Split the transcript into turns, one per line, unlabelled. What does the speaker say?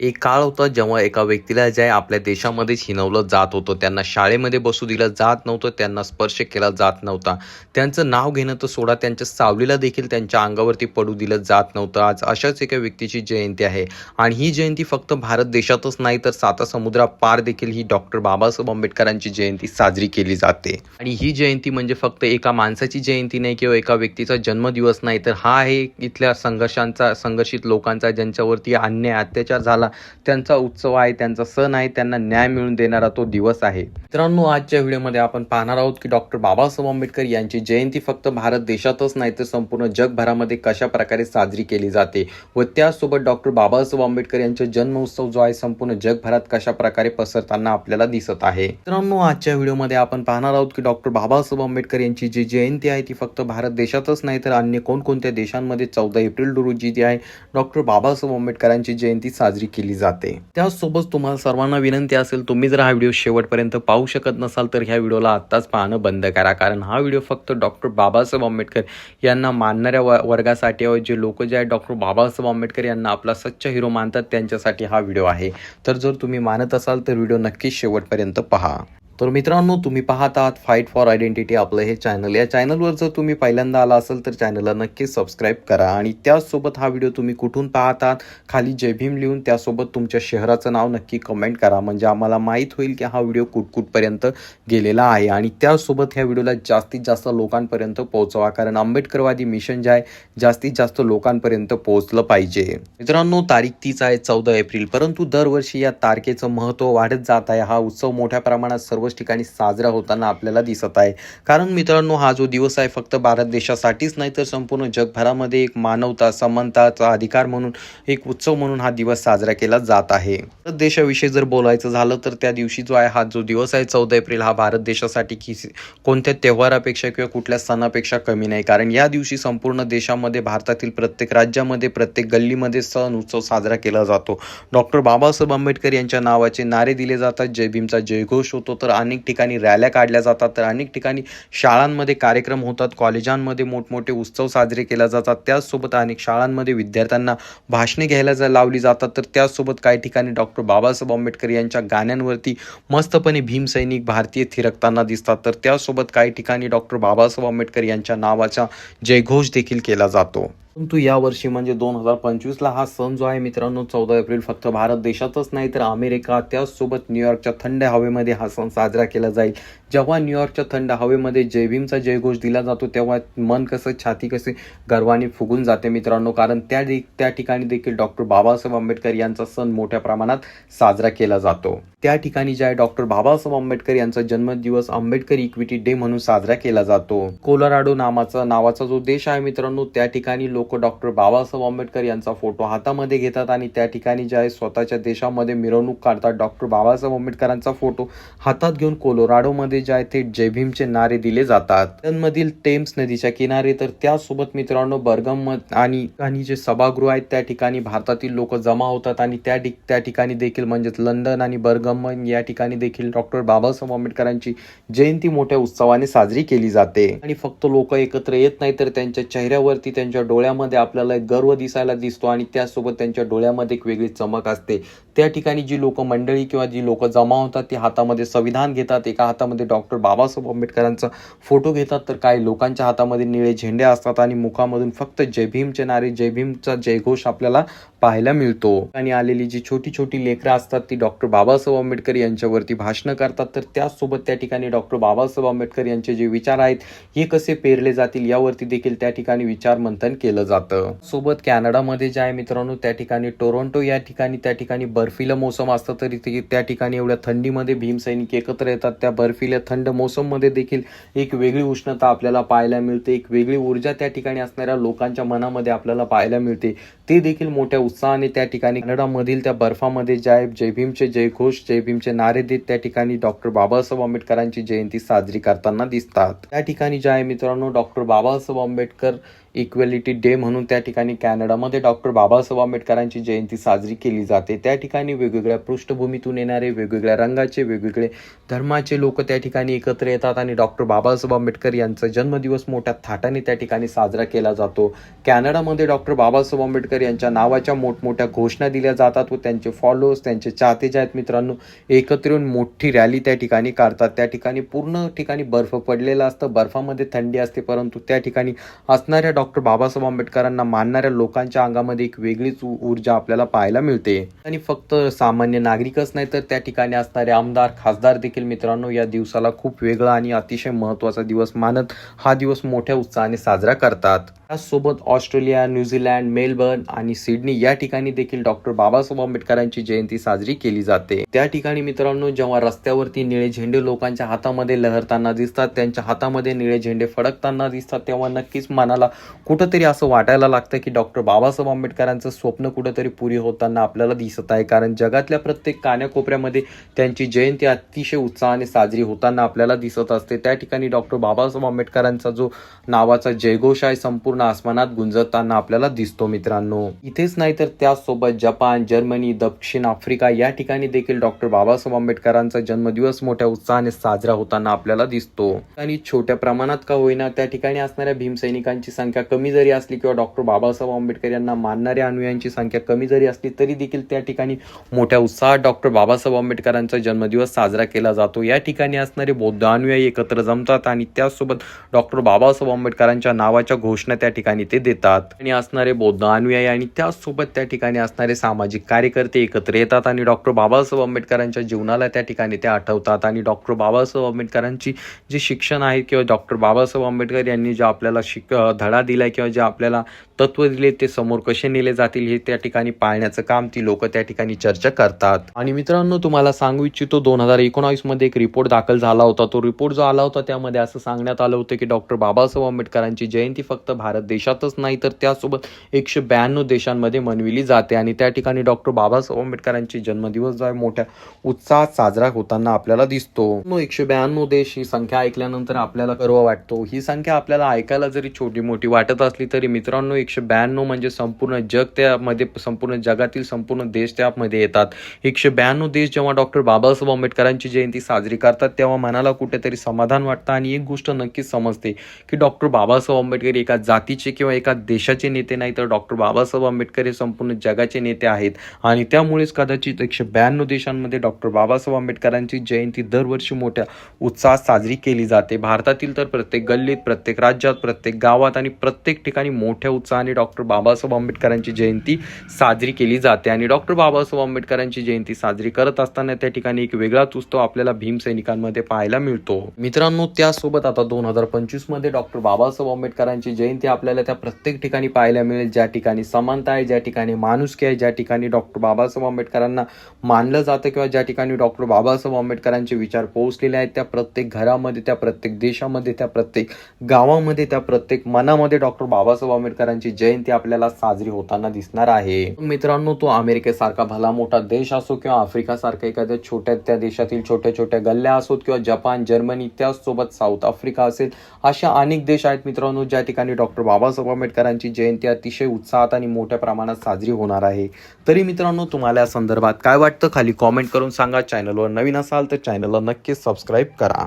एक काळ होता जेव्हा एका व्यक्तीला जे आपल्या देशामध्येच हिणवलं जात होतं. त्यांना शाळेमध्ये बसू दिलं जात नव्हतं. त्यांना स्पर्श केला जात नव्हता. त्यांचं नाव घेणं तर सोडा. त्यांच्या सावलीला देखील त्यांच्या अंगावरती पडू दिलं जात नव्हतं. आज अशाच एका व्यक्तीची जयंती आहे. आणि ही जयंती फक्त भारत देशातच नाही तर साता समुद्रा पार देखील ही डॉक्टर बाबासाहेब आंबेडकरांची जयंती साजरी केली जाते. आणि ही जयंती म्हणजे फक्त एका माणसाची जयंती नाही किंवा एका व्यक्तीचा जन्मदिवस नाही तर हा आहे इथल्या संघर्षांचा संघर्षित लोकांचा ज्यांच्यावरती अन्याय अत्याचार झाला त्यांचा उत्सव आहे त्यांचा सण आहे त्यांना न्याय मिळवून देणारा तो दिवस आहे. मित्रांनो आजच्या व्हिडिओमध्ये आपण पाहणार आहोत की डॉक्टर बाबासाहेब आंबेडकर यांची जयंती फक्त भारत देशातच नाही तर संपूर्ण जगभरामध्ये कशा प्रकारे साजरी केली जाते व त्यासोबत डॉक्टर बाबासाहेब आंबेडकर यांचा जन्मोत्सव जो आहे संपूर्ण जगभरात कशा प्रकारे पसरताना आपल्याला दिसत आहे. मित्रांनो आजच्या व्हिडिओमध्ये आपण पाहणार आहोत की डॉक्टर बाबासाहेब आंबेडकर यांची जी जयंती आहे ती फक्त भारत देशातच नाही तर अन्य कोणकोणत्या देशांमध्ये चौदा एप्रिल रोजी जी आहे डॉक्टर बाबासाहेब आंबेडकरांची जयंती साजरी केली जाते. त्याचसोबत तुम्हाला सर्वांना विनंती असेल तुम्ही जर हा व्हिडिओ शेवटपर्यंत पाहू शकत नसाल तर ह्या व्हिडिओला आत्ताच पाहणं बंद करा. कारण हा व्हिडिओ फक्त डॉक्टर बाबासाहेब आंबेडकर यांना मानणाऱ्या व वर्गासाठी जे लोक जे आहेत डॉक्टर बाबासाहेब आंबेडकर यांना आपला सच्चा हिरो मानतात त्यांच्यासाठी हा व्हिडिओ आहे. तर जर तुम्ही मानत असाल तर व्हिडिओ नक्कीच शेवटपर्यंत पहा. तर मित्रांनो तुम्ही पाहत आहात फाईट फॉर आयडेंटिटी आपलं हे चॅनल या चॅनलवर जर तुम्ही पहिल्यांदा आला असाल तर चॅनलला नक्की सबस्क्राईब करा. आणि त्याचसोबत हा व्हिडिओ तुम्ही कुठून पाहत आहात खाली जय भीम लिहून त्यासोबत तुमच्या शहराचं नाव नक्की कमेंट करा. म्हणजे आम्हाला माहीत होईल की हा व्हिडिओ कुठकुठपर्यंत गेलेला आहे. आणि त्यासोबत ह्या व्हिडिओला जास्तीत जास्त लोकांपर्यंत पोहोचवा. कारण आंबेडकरवादी मिशन जे आहे जास्तीत जास्त लोकांपर्यंत पोहोचलं पाहिजे. मित्रांनो तारीख तीच आहे चौदा एप्रिल. परंतु दरवर्षी या तारखेचं महत्त्व वाढत जात आहे. हा उत्सव मोठ्या प्रमाणात सर्व सर्वच ठिकाणी साजरा होताना आपल्याला दिसत आहे. कारण मित्रांनो हा जो दिवस आहे फक्त भारत देशासाठीच नाही तर संपूर्ण जगभरामध्ये एक मानवता समानताचा अधिकार म्हणून एक उत्सव म्हणून हा दिवस साजरा केला जात आहे. तर देशाविषयी जर बोलायचं झालं तर त्या दिवशी जो आहे हा जो दिवस आहे चौदा एप्रिल हा भारत देशासाठी की कोणत्या त्योहारापेक्षा किंवा कुठल्या सणापेक्षा कमी नाही. कारण या दिवशी संपूर्ण देशामध्ये भारतातील प्रत्येक राज्यामध्ये प्रत्येक गल्लीमध्ये सण उत्सव साजरा केला जातो. डॉक्टर बाबासाहेब आंबेडकर यांच्या नावाचे नारे दिले जातात. जय भीमचा जयघोष होतो तर अनेक ठिकाणी रॅल्या काढल्या जातात. तर अनेक ठिकाणी शाळांमध्ये कार्यक्रम होतात. कॉलेजांमध्ये मोठमोठे उत्सव साजरे केले जातात. त्याचसोबत अनेक शाळांमध्ये विद्यार्थ्यांना भाषणे घ्यायला जा लावली जातात. तर त्याचसोबत काही ठिकाणी डॉक्टर बाबासाहेब आंबेडकर यांच्या गाण्यांवरती मस्तपणे भीमसैनिक भारतीय थिरकताना दिसतात. तर त्यासोबत काही ठिकाणी डॉक्टर बाबासाहेब आंबेडकर यांच्या नावाचा जयघोष देखील केला जातो. परंतु यावर्षी म्हणजे दोन हजार पंचवीसला हा सण जो आहे मित्रांनो चौदा एप्रिल फक्त भारत देशातच नाही तर अमेरिका त्याचसोबत न्यूयॉर्कच्या थंड हवेमध्ये हा सण साजरा केला जाईल. जेव्हा न्यूयॉर्कच्या थंड हवेमध्ये जय भीमचा जयघोष दिला जातो तेव्हा मन कसं छाती कसे गर्वाने फुगून जाते मित्रांनो. कारण त्या त्या ठिकाणी देखील डॉक्टर बाबासाहेब आंबेडकर यांचा सण मोठ्या प्रमाणात साजरा केला जातो. त्या ठिकाणी जे आहे डॉक्टर बाबासाहेब आंबेडकर यांचा जन्मदिवस आंबेडकर इक्विटी डे म्हणून साजरा केला जातो. कोलोराडो नावाचा नावाचा जो देश आहे मित्रांनो त्या ठिकाणी लोक डॉक्टर बाबासाहेब आंबेडकर यांचा फोटो हातामध्ये घेतात आणि त्या ठिकाणी जे आहे स्वतःच्या देशामध्ये मिरवणूक काढतात डॉक्टर बाबासाहेब आंबेडकरांचा फोटो हातात घेऊन कोलोराडोमध्ये जे आहे ते जय भीमचे नारे दिले जातात. त्यांमधील टेम्स नदीच्या किनारे तर त्यासोबत मित्रांनो बर्गम आणि आणि जे सभागृह आहेत त्या ठिकाणी भारतातील लोक जमा होतात आणि त्या ठिक- त्या ठिकाणी देखील म्हणजेच लंडन आणि बर्गम या ठिकाणी देखील डॉक्टर बाबासाहेब आंबेडकरांची जयंती मोठ्या उत्सवाने साजरी केली जाते. आणि फक्त लोक एकत्र येत नाही तर त्यांच्या चेहऱ्यावरती त्यांच्या डोळ्यामध्ये आपल्याला एक गर्व दिसायला दिसतो आणि त्यासोबत त्यांच्या डोळ्यामध्ये एक वेगळी चमक असते. त्या ठिकाणी जी लोक मंडळी किंवा जी लोक जमा होतात ती हातामध्ये संविधान घेतात एका हातामध्ये डॉक्टर बाबासाहेब आंबेडकरांचा फोटो घेतात तर काही लोकांच्या हातामध्ये निळे झेंडे असतात आणि मुखामधून फक्त जय भीमचे नारे जय भीमचा जयघोष आपल्याला पाहायला मिळतो. आणि आलेली जी छोटी छोटी लेकरं असतात ती डॉक्टर बाबासाहेब आंबेडकर यांच्यावरती भाषणं करतात. तर त्याचसोबत त्या ठिकाणी डॉक्टर बाबासाहेब आंबेडकर यांचे जे विचार आहेत हे कसे पेरले जातील यावरती देखील त्या ठिकाणी विचार मंथन केलं जातं. सोबत कॅनडामध्ये जे आहे मित्रांनो त्या ठिकाणी टोरोंटो या ठिकाणी त्या ठिकाणी बर्फीला मोसम असतं तरी त्या ठिकाणी एवढ्या थंडीमध्ये भीमसैनिक एकत्र येतात. त्या बर्फीला बर्फील्या थंड मोसममध्ये देखील एक वेगळी उष्णता आपल्याला पाहायला मिळते. एक वेगळी ऊर्जा त्या ठिकाणी असणाऱ्या लोकांच्या मनामध्ये आपल्याला पाहायला मिळते. ते देखील मोठ्या उत्साहाने त्या ठिकाणी कॅनडामधील त्या बर्फामध्ये जे आहे जय भीमचे जयघोष जय भीमचे नारे देत त्या ठिकाणी डॉक्टर बाबासाहेब आंबेडकरांची जयंती साजरी करताना दिसतात. त्या ठिकाणी जे आहे मित्रांनो doctor Babasaheb Ambedkar equality day म्हणून त्या ठिकाणी कॅनडामध्ये डॉक्टर बाबासाहेब आंबेडकरांची जयंती साजरी केली जाते. त्या ठिकाणी वेगवेगळ्या पृष्ठभूमीतून येणारे वेगवेगळ्या रंगाचे वेगवेगळे धर्माचे लोक त्या ठिकाणी एकत्र येतात आणि डॉक्टर बाबासाहेब आंबेडकर यांचा जन्मदिवस मोठ्या थाटाने त्या ठिकाणी साजरा केला जातो. कॅनडामध्ये डॉक्टर बाबासाहेब आंबेडकर यांच्या नावाच्या मोठमोठ्या घोषणा दिल्या जातात व त्यांचे फॉलोअर्स त्यांचे चाहते जे आहेत मित्रांनो एकत्र येऊन मोठी रॅली त्या ठिकाणी काढतात. त्या ठिकाणी पूर्ण ठिकाणी बर्फ पडलेला असतं. बर्फामध्ये थंडी असते परंतु त्या ठिकाणी असणाऱ्या डॉक्टर बाबासाहेब आंबेडकरांना मानणाऱ्या लोकांच्या अंगामध्ये एक वेगळीच ऊर्जा आपल्याला पाहायला मिळते. आणि फक्त सामान्य नागरिकच नाही तर त्या ठिकाणी असणारे आमदार खासदार देखील मित्रांनो या दिवसाला खूप वेगळा आणि अतिशय महत्त्वाचा दिवस मानत हा दिवस मोठ्या उत्साहाने साजरा करतात. त्याचसोबत ऑस्ट्रेलिया न्यूझीलँड मेलबर्न आणि सिडनी या ठिकाणी देखील डॉक्टर बाबासाहेब आंबेडकरांची जयंती साजरी केली जाते. त्या ठिकाणी मित्रांनो जेव्हा रस्त्यावरती निळे झेंडे लोकांच्या हातामध्ये लहरताना दिसतात त्यांच्या हातामध्ये निळे झेंडे फडकताना दिसतात तेव्हा नक्कीच मनाला कुठंतरी असं वाटायला लागतं की डॉक्टर बाबासाहेब आंबेडकरांचं स्वप्न कुठंतरी पुरी होताना आपल्याला दिसत आहे. कारण जगातल्या प्रत्येक कान्याकोपऱ्यामध्ये त्यांची जयंती अतिशय उत्साहाने साजरी होताना आपल्याला दिसत असते. त्या ठिकाणी डॉक्टर बाबासाहेब आंबेडकरांचा जो नावाचा जयघोष आहे संपूर्ण आसमानात गुंजताना आपल्याला दिसतो मित्रांनो. इथेच नाही तर त्याचसोबत जपान जर्मनी दक्षिण आफ्रिका या ठिकाणी देखील डॉक्टर बाबासाहेब आंबेडकरांचा जन्मदिवस मोठ्या उत्साहाने साजरा होताना आपल्याला दिसतो. आणि छोट्या प्रमाणात का होईना त्या ठिकाणी असणाऱ्या भीमसैनिकांची संख्या कमी जरी असली किंवा डॉक्टर बाबासाहेब आंबेडकर यांना मानणाऱ्या अनुयायांची संख्या कमी जरी असली तरी देखील त्या ठिकाणी मोठ्या उत्साहात डॉक्टर बाबासाहेब आंबेडकरांचा जन्मदिवस साजरा केला जातो. या ठिकाणी असणारे बौद्ध अनुयायी एकत्र जमतात आणि त्याचसोबत डॉक्टर बाबासाहेब आंबेडकरांच्या नावाच्या घोषणा त्या ठिकाणी ते देतात. आणि असणारे बौद्ध अनुयायी आणि त्याचसोबत त्या ठिकाणी असणारे सामाजिक कार्यकर्ते एकत्र येतात आणि डॉक्टर बाबासाहेब आंबेडकरांच्या जीवनाला त्या ठिकाणी ते आठवतात. आणि डॉक्टर बाबासाहेब आंबेडकरांची जे शिक्षण आहे किंवा डॉक्टर बाबासाहेब आंबेडकर यांनी जे आपल्याला शिक धडा दिला किंवा जे आपल्याला तत्व दिले ते समोर कसे नेले जातील हे त्या ठिकाणी पाळण्याचं काम ती लोक त्या ठिकाणी चर्चा करतात. आणि मित्रांनो तुम्हाला सांगू इच्छितो दोन हजार एकोणावीसमध्ये एक रिपोर्ट दाखल झाला होता. तो रिपोर्ट जो आला होता त्यामध्ये असं सांगण्यात आलं होतं की डॉक्टर बाबासाहेब आंबेडकरांची जयंती फक्त भारत देशातच नाही तर त्यासोबत एकशे ब्याण्णव देशांमध्ये मनविली जाते. आणि त्या ठिकाणी डॉक्टर बाबासाहेब आंबेडकरांची जन्मदिवस जो आहे मोठ्या उत्साहात साजरा होताना आपल्याला दिसतो. एकशे ब्याण्णव देश ही संख्या ऐकल्यानंतर आपल्याला गर्व वाटतो. ही संख्या आपल्याला ऐकायला जरी छोटी मोठी वाटत असली तरी मित्रांनो एकशे ब्याण्णव म्हणजे संपूर्ण जग त्यामध्ये संपूर्ण जगातील संपूर्ण देश त्यामध्ये येतात. एकशे ब्याण्णव देश जेव्हा डॉक्टर बाबासाहेब आंबेडकरांची जयंती साजरी करतात तेव्हा मनाला कुठेतरी समाधान वाटतं. आणि एक गोष्ट नक्कीच समजते की डॉक्टर बाबासाहेब आंबेडकर एका जातीचे किंवा एका देशाचे नेते नाही तर डॉक्टर बाबासाहेब आंबेडकर हे संपूर्ण जगाचे नेते आहेत. आणि त्यामुळेच कदाचित एकशे ब्याण्णव देशांमध्ये डॉक्टर बाबासाहेब आंबेडकरांची जयंती दरवर्षी मोठ्या उत्साहात साजरी केली जाते. भारतातील तर प्रत्येक गल्लीत प्रत्येक राज्यात प्रत्येक गावात आणि प्रत्येक ठिकाणी मोठ्या उत्साहाने डॉक्टर बाबासाहेब आंबेडकरांची जयंती साजरी केली जाते. आणि डॉक्टर बाबासाहेब आंबेडकरांची जयंती साजरी करत असताना त्या ठिकाणी एक वेगळाच उत्सव आपल्याला भीमसैनिकांमध्ये पाहायला मिळतो. मित्रांनो त्यासोबत आता दोन हजार पंचवीसमध्ये डॉक्टर बाबासाहेब आंबेडकरांची जयंती आपल्याला त्या प्रत्येक ठिकाणी पाहायला मिळेल. ज्या ठिकाणी समानता आहे ज्या ठिकाणी माणुसकी आहे ज्या ठिकाणी डॉक्टर बाबासाहेब आंबेडकरांना मानलं जातं किंवा ज्या ठिकाणी डॉक्टर बाबासाहेब आंबेडकरांचे विचार पोहोचलेले आहेत त्या प्रत्येक घरामध्ये त्या प्रत्येक देशामध्ये त्या प्रत्येक गावामध्ये त्या प्रत्येक मनामध्ये डॉक्टर बाबासाहेब आंबेडकरांची जयंती आपल्याला साजरी होताना दिसणार आहे. मित्रांनो तो अमेरिकेसारखा भला मोठा देश असो किंवा आफ्रिकासारखा एखाद्या छोट्या त्या देशातील छोट्या छोट्या गल्ल्या असोत किंवा जपान जर्मनी त्याचसोबत साऊथ आफ्रिका असेल अशा अनेक देश आहेत मित्रांनो ज्या ठिकाणी डॉक्टर बाबासाहेब आंबेडकरांची जयंती अतिशय उत्साहात आणि मोठ्या प्रमाणात साजरी होणार आहे. तरी मित्रांनो तुम्हाला या संदर्भात काय वाटतं? खाली कॉमेंट करून सांगा. चॅनलवर नवीन असाल तर चॅनलला नक्कीच सबस्क्राईब करा.